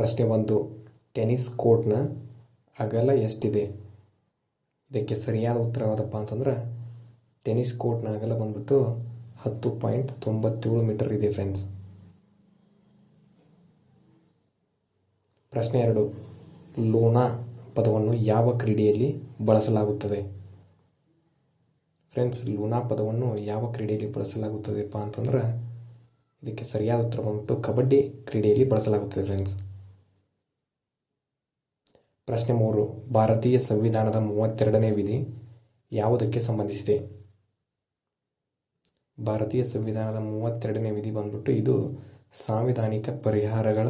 ಪ್ರಶ್ನೆ ಒಂದು ಟೆನಿಸ್ ಕೋರ್ಟ್ನ ಅಗಲ ಎಷ್ಟಿದೆ? ಇದಕ್ಕೆ ಸರಿಯಾದ ಉತ್ತರ ಯಾವುದಪ್ಪ ಅಂತಂದ್ರೆ, ಟೆನಿಸ್ ಕೋರ್ಟ್ನ ಅಗಲ ಬಂದ್ಬಿಟ್ಟು ಹತ್ತು ಪಾಯಿಂಟ್ ತೊಂಬತ್ತೇಳು ಮೀಟರ್ ಇದೆ ಫ್ರೆಂಡ್ಸ್. ಪ್ರಶ್ನೆ ಎರಡು ಲೋನಾ ಪದವನ್ನು ಯಾವ ಕ್ರೀಡೆಯಲ್ಲಿ ಬಳಸಲಾಗುತ್ತದೆ? ಫ್ರೆಂಡ್ಸ್ ಲೂನಾ ಪದವನ್ನು ಯಾವ ಕ್ರೀಡೆಯಲ್ಲಿ ಬಳಸಲಾಗುತ್ತದೆಪ್ಪ ಅಂತಂದ್ರೆ, ಇದಕ್ಕೆ ಸರಿಯಾದ ಉತ್ತರ ಬಂದ್ಬಿಟ್ಟು ಕಬಡ್ಡಿ ಕ್ರೀಡೆಯಲ್ಲಿ ಬಳಸಲಾಗುತ್ತದೆ ಫ್ರೆಂಡ್ಸ್. ಪ್ರಶ್ನೆ ಮೂರು. ಭಾರತೀಯ ಸಂವಿಧಾನದ ಮೂವತ್ತೆರಡನೇ ವಿಧಿ ಯಾವುದಕ್ಕೆ ಸಂಬಂಧಿಸಿದೆ? ಭಾರತೀಯ ಸಂವಿಧಾನದ ಮೂವತ್ತೆರಡನೇ ವಿಧಿ ಬಂದ್ಬಿಟ್ಟು ಇದು ಸಾಂವಿಧಾನಿಕ ಪರಿಹಾರಗಳ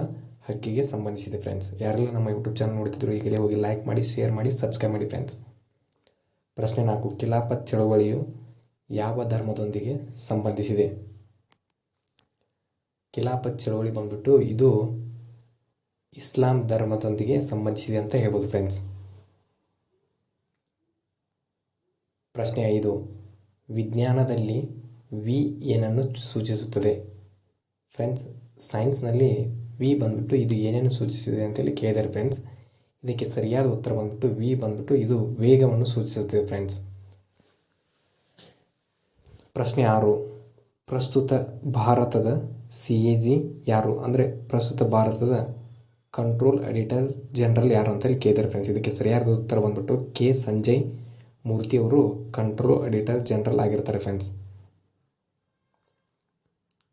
ಹಕ್ಕಿಗೆ ಸಂಬಂಧಿಸಿದೆ ಫ್ರೆಂಡ್ಸ್ ಯಾರೆಲ್ಲ ನಮ್ಮ ಯೂಟ್ಯೂಬ್ ಚಾನಲ್ ನೋಡ್ತಿದ್ರು, ಈಗಲೇ ಹೋಗಿ ಲೈಕ್ ಮಾಡಿ ಶೇರ್ ಮಾಡಿ ಸಬ್ಸ್ಕ್ರೈಬ್ ಮಾಡಿ ಫ್ರೆಂಡ್ಸ್ ಪ್ರಶ್ನೆ ನಾಲ್ಕು. ಖಿಲಾಫತ್ ಚಳವಳಿಯು ಯಾವ ಧರ್ಮದೊಂದಿಗೆ ಸಂಬಂಧಿಸಿದೆ? ಖಿಲಾಫತ್ ಚಳವಳಿ ಬಂದ್ಬಿಟ್ಟು ಇದು ಇಸ್ಲಾಂ ಧರ್ಮದೊಂದಿಗೆ ಸಂಬಂಧಿಸಿದೆ ಅಂತ ಹೇಳ್ಬೋದು ಫ್ರೆಂಡ್ಸ್ ಪ್ರಶ್ನೆ ಐದು. ವಿಜ್ಞಾನದಲ್ಲಿ ವಿ ಏನನ್ನು ಸೂಚಿಸುತ್ತದೆ? ಫ್ರೆಂಡ್ಸ್ ಸೈನ್ಸ್ನಲ್ಲಿ ವಿ ಬಂದ್ಬಿಟ್ಟು ಇದು ಏನೇನು ಸೂಚಿಸಿದೆ ಅಂತೇಳಿ ಕೇಳಿದ್ದಾರೆ ಫ್ರೆಂಡ್ಸ್ ಇದಕ್ಕೆ ಸರಿಯಾದ ಉತ್ತರ ಬಂದ್ಬಿಟ್ಟು ವಿ ಬಂದ್ಬಿಟ್ಟು ಇದು ವೇಗವನ್ನು ಸೂಚಿಸುತ್ತದೆ ಫ್ರೆಂಡ್ಸ್ ಪ್ರಶ್ನೆ ಆರು. ಪ್ರಸ್ತುತ ಭಾರತದ ಸಿ ಎ ಜಿ ಯಾರು? ಅಂದರೆ ಪ್ರಸ್ತುತ ಭಾರತದ ಕಂಟ್ರೋಲ್ ಎಡಿಟರ್ ಜನರಲ್ ಯಾರು ಅಂತೇಳಿ ಕೇಳಿದ್ದಾರೆ ಫ್ರೆಂಡ್ಸ್ ಇದಕ್ಕೆ ಸರಿಯಾದ ಉತ್ತರ ಬಂದ್ಬಿಟ್ಟು ಕೆ ಸಂಜಯ್ ಮೂರ್ತಿ ಅವರು ಕಂಟ್ರೋಲ್ ಎಡಿಟರ್ ಜನರಲ್ ಆಗಿರ್ತಾರೆ ಫ್ರೆಂಡ್ಸ್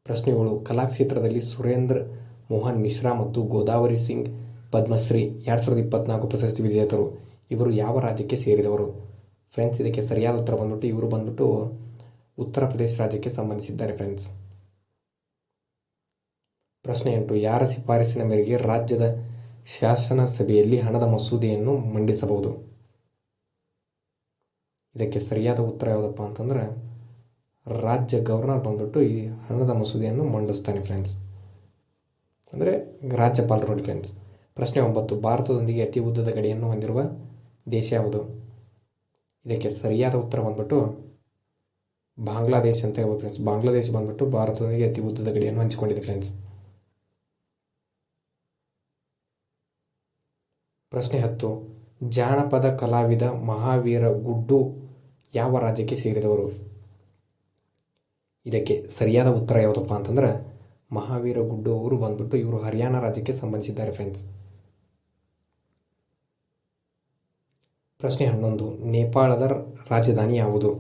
ಪ್ರಶ್ನೆಗಳು. ಕಲಾಕ್ಷೇತ್ರದಲ್ಲಿ ಸುರೇಂದ್ರ ಮೋಹನ್ ಮಿಶ್ರಾ ಮತ್ತು ಗೋದಾವರಿ ಸಿಂಗ್, ಪದ್ಮಶ್ರೀ ಎರಡು ಸಾವಿರದ ಇಪ್ಪತ್ನಾಲ್ಕು ಪ್ರಶಸ್ತಿ ವಿಜೇತರು. ಇವರು ಯಾವ ರಾಜ್ಯಕ್ಕೆ ಸೇರಿದವರು? ಫ್ರೆಂಡ್ಸ್ ಇದಕ್ಕೆ ಸರಿಯಾದ ಉತ್ತರ ಬಂದ್ಬಿಟ್ಟು ಇವರು ಬಂದ್ಬಿಟ್ಟು ಉತ್ತರ ಪ್ರದೇಶ ರಾಜ್ಯಕ್ಕೆ ಸಂಬಂಧಿಸಿದ್ದಾರೆ ಫ್ರೆಂಡ್ಸ್ ಪ್ರಶ್ನೆ ಎಂಟು, ಯಾರ ಶಿಫಾರಸಿನ ಮೇರೆಗೆ ರಾಜ್ಯದ ಶಾಸನ ಸಭೆಯಲ್ಲಿ ಹಣದ ಮಸೂದೆಯನ್ನು ಮಂಡಿಸಬಹುದು? ಇದಕ್ಕೆ ಸರಿಯಾದ ಉತ್ತರ ಯಾವುದಪ್ಪ ಅಂತಂದ್ರೆ, ರಾಜ್ಯ ಗವರ್ನರ್ ಬಂದ್ಬಿಟ್ಟು ಈ ಹಣದ ಮಸೂದೆಯನ್ನು ಮಂಡಿಸ್ತಾನೆ ಫ್ರೆಂಡ್ಸ್ ಅಂದರೆ ರಾಜ್ಯಪಾಲರು ಫ್ರೆಂಡ್ಸ್ ಪ್ರಶ್ನೆ ಒಂಬತ್ತು, ಭಾರತದೊಂದಿಗೆ ಅತಿ ಉದ್ದದ ಗಡಿಯನ್ನು ಹೊಂದಿರುವ ದೇಶ ಯಾವುದು? ಇದಕ್ಕೆ ಸರಿಯಾದ ಉತ್ತರ ಬಂದ್ಬಿಟ್ಟು ಬಾಂಗ್ಲಾದೇಶ್ ಅಂತ ಹೇಳ್ಬೋದು ಫ್ರೆಂಡ್ಸ್ ಬಾಂಗ್ಲಾದೇಶ ಬಂದ್ಬಿಟ್ಟು ಭಾರತದೊಂದಿಗೆ ಅತಿ ಉದ್ದದ ಗಡಿಯನ್ನು ಹಂಚಿಕೊಂಡಿದೆ ಫ್ರೆಂಡ್ಸ್ ಪ್ರಶ್ನೆ ಹತ್ತು, ಜಾನಪದ ಕಲಾವಿದ ಮಹಾವೀರ ಗುಡ್ಡು ಯಾವ ರಾಜ್ಯಕ್ಕೆ ಸೇರಿದವರು? ಇದಕ್ಕೆ ಸರಿಯಾದ ಉತ್ತರ ಯಾವುದಪ್ಪ ಅಂತಂದ್ರೆ, ಮಹಾವೀರ ಗುಡ್ಡು ಅವರು ಬಂದ್ಬಿಟ್ಟು ಇವರು ಹರಿಯಾಣ ರಾಜ್ಯಕ್ಕೆ ಸಂಬಂಧಿಸಿದ್ದಾರೆ ಫ್ರೆಂಡ್ಸ್ ಪ್ರಶ್ನೆ ಹನ್ನೊಂದು, ನೇಪಾಳದ ರಾಜಧಾನಿ ಯಾವುದು?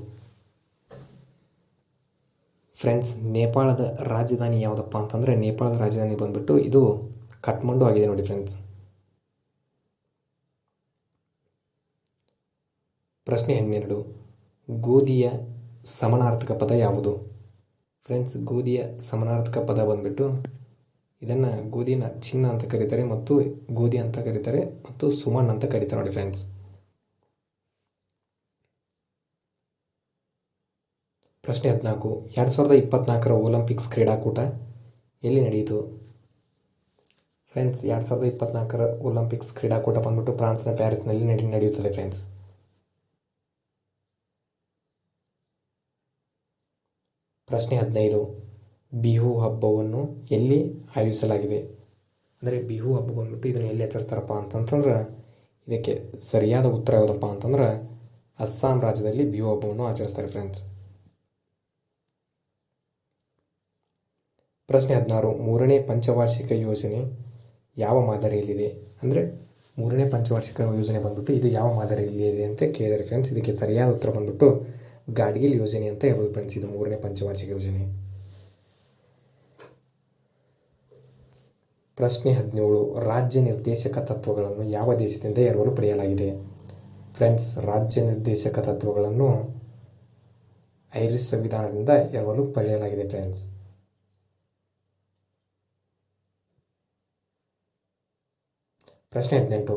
ಫ್ರೆಂಡ್ಸ್ ನೇಪಾಳದ ರಾಜಧಾನಿ ಯಾವುದಪ್ಪ ಅಂತಂದರೆ, ನೇಪಾಳದ ರಾಜಧಾನಿ ಬಂದ್ಬಿಟ್ಟು ಇದು ಕಠ್ಮಂಡು ಆಗಿದೆ ನೋಡಿ ಫ್ರೆಂಡ್ಸ್ ಪ್ರಶ್ನೆ ಹನ್ನೆರಡು. ಗೋಧಿಯ ಸಮನಾರ್ಥಕ ಪದ ಯಾವುದು? ಫ್ರೆಂಡ್ಸ್, ಗೋಧಿಯ ಸಮನಾರ್ಥಕ ಪದ ಬಂದ್ಬಿಟ್ಟು ಇದನ್ನು ಗೋಧಿನ ಚಿನ್ನ ಅಂತ ಕರೀತಾರೆ ಮತ್ತು ಗೋಧಿ ಅಂತ ಕರೀತಾರೆ ಮತ್ತು ಸುಮಣ್ಣ ಅಂತ ಕರೀತಾರೆ ನೋಡಿ ಫ್ರೆಂಡ್ಸ್. ಪ್ರಶ್ನೆ ಹದಿನಾಲ್ಕು. ಎರಡು ಸಾವಿರದ ಇಪ್ಪತ್ನಾಲ್ಕರ ಒಲಿಂಪಿಕ್ಸ್ ಕ್ರೀಡಾಕೂಟ ಎಲ್ಲಿ ನಡೆಯಿತು? ಫ್ರೆಂಡ್ಸ್, ಎರಡು ಸಾವಿರದ ಇಪ್ಪತ್ನಾಲ್ಕರ ಒಲಿಂಪಿಕ್ಸ್ ಕ್ರೀಡಾಕೂಟ ಬಂದ್ಬಿಟ್ಟು ಫ್ರಾನ್ಸ್ನ ಪ್ಯಾರಿಸ್ನಲ್ಲಿ ನಡೆ ನಡೆಯುತ್ತದೆ ಫ್ರೆಂಡ್ಸ್. ಪ್ರಶ್ನೆ ಹದಿನೈದು. ಬಿಹು ಹಬ್ಬವನ್ನು ಎಲ್ಲಿ ಆಯೋಜಿಸಲಾಗಿದೆ? ಅಂದರೆ ಬಿಹು ಹಬ್ಬ ಬಂದ್ಬಿಟ್ಟು ಇದನ್ನು ಎಲ್ಲಿ ಆಚರಿಸ್ತಾರಪ್ಪ ಅಂತಂತಂದ್ರೆ ಇದಕ್ಕೆ ಸರಿಯಾದ ಉತ್ತರ ಯಾವುದಪ್ಪ ಅಂತಂದ್ರೆ ಅಸ್ಸಾಂ ರಾಜ್ಯದಲ್ಲಿ ಬಿಹು ಹಬ್ಬವನ್ನು ಆಚರಿಸ್ತಾರೆ ಫ್ರೆಂಡ್ಸ್ ಪ್ರಶ್ನೆ ಹದಿನಾರು. ಮೂರನೇ ಪಂಚವಾರ್ಷಿಕ ಯೋಜನೆ ಯಾವ ಮಾದರಿಯಲ್ಲಿದೆ? ಅಂದರೆ ಮೂರನೇ ಪಂಚವಾರ್ಷಿಕ ಯೋಜನೆ ಬಂದ್ಬಿಟ್ಟು ಇದು ಯಾವ ಮಾದರಿಯಲ್ಲಿದೆ ಅಂತ ಕೇಳಿದ್ದಾರೆ ಫ್ರೆಂಡ್ಸ್ ಇದಕ್ಕೆ ಸರಿಯಾದ ಉತ್ತರ ಬಂದ್ಬಿಟ್ಟು ಗಾಡ್ಗಿಲ್ ಯೋಜನೆ ಅಂತ ಹೇಳ್ಬೋದು ಫ್ರೆಂಡ್ಸ್ ಇದು ಮೂರನೇ ಪಂಚವಾರ್ಷಿಕ ಯೋಜನೆ. ಪ್ರಶ್ನೆ ಹದಿನೇಳು, ರಾಜ್ಯ ನಿರ್ದೇಶಕ ತತ್ವಗಳನ್ನು ಯಾವ ದೇಶದಿಂದ ಎರವಲು ಪಡೆಯಲಾಗಿದೆ? ಫ್ರೆಂಡ್ಸ್ ರಾಜ್ಯ ನಿರ್ದೇಶಕ ತತ್ವಗಳನ್ನು ಐರಿಸ್ ಸಂವಿಧಾನದಿಂದ ಎರವಲು ಪಡೆಯಲಾಗಿದೆ ಫ್ರೆಂಡ್ಸ್ ಪ್ರಶ್ನೆ ಹದಿನೆಂಟು,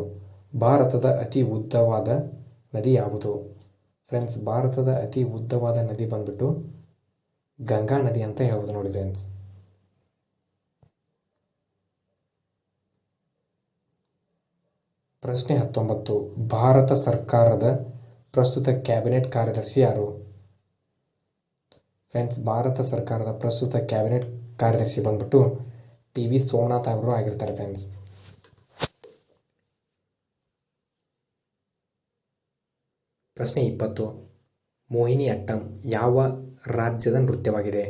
ಭಾರತದ ಅತಿ ಉದ್ದವಾದ ನದಿ ಯಾವುದು? ಫ್ರೆಂಡ್ಸ್ ಭಾರತದ ಅತಿ ಉದ್ದವಾದ ನದಿ ಬಂದ್ಬಿಟ್ಟು ಗಂಗಾ ನದಿ ಅಂತ ಹೇಳ್ಬೋದು ನೋಡಿ ಫ್ರೆಂಡ್ಸ್ ಪ್ರಶ್ನೆ ಹತ್ತೊಂಬತ್ತು, ಭಾರತ ಸರ್ಕಾರದ ಪ್ರಸ್ತುತ ಕ್ಯಾಬಿನೆಟ್ ಕಾರ್ಯದರ್ಶಿ ಯಾರು? ಫ್ರೆಂಡ್ಸ್ ಭಾರತ ಸರ್ಕಾರದ ಪ್ರಸ್ತುತ ಕ್ಯಾಬಿನೆಟ್ ಕಾರ್ಯದರ್ಶಿ ಬಂದ್ಬಿಟ್ಟು ಪಿ ವಿ ಸೋಮನಾಥ್ ಅವರು ಆಗಿರ್ತಾರೆ ಫ್ರೆಂಡ್ಸ್ ಪ್ರಶ್ನೆ ಇಪ್ಪತ್ತು. ಮೋಹಿನಿ ಅಟ್ಟಂ ಯಾವ ರಾಜ್ಯದ ನೃತ್ಯವಾಗಿದೆ?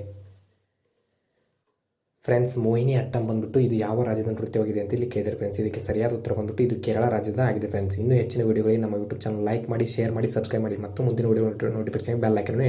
ಫ್ರೆಂಡ್ಸ್, ಮೋಹಿನಿ ಅಟ್ಟಂ ಬಂದ್ಬಿಟ್ಟು ಇದು ಯಾವ ರಾಜ್ಯದ ನೃತ್ಯವಾಗಿದೆ ಅಂತ ಇಲ್ಲಿ ಕೇಳಿದರೆ ಫ್ರೆಂಡ್ಸ್. ಇದಕ್ಕೆ ಸರಿಯಾದ ಉತ್ತರ ಬಂದ್ಬಿಟ್ಟು ಇದು ಕೇರಳ ರಾಜ್ಯದ ಆಗಿದೆ ಫ್ರೆಂಡ್ಸ್. ಇನ್ನೂ ಹೆಚ್ಚಿನ ವೀಡಿಯೋಗಳಿಗೆ ನಮ್ಮ ಯೂಟ್ಯೂಬ್ ಚಾನಲ್ ಲೈಕ್ ಮಾಡಿ, ಶೇರ್ ಮಾಡಿ, ಸಬ್ಸ್ಕ್ರೈಬ್ ಮಾಡಿ. ಮತ್ತು ಮುಂದಿನ ವೀಡಿಯೋ ನೋಟಿಫಿಕೇಶನ್, ಬೆಲ್ ಐಕನ್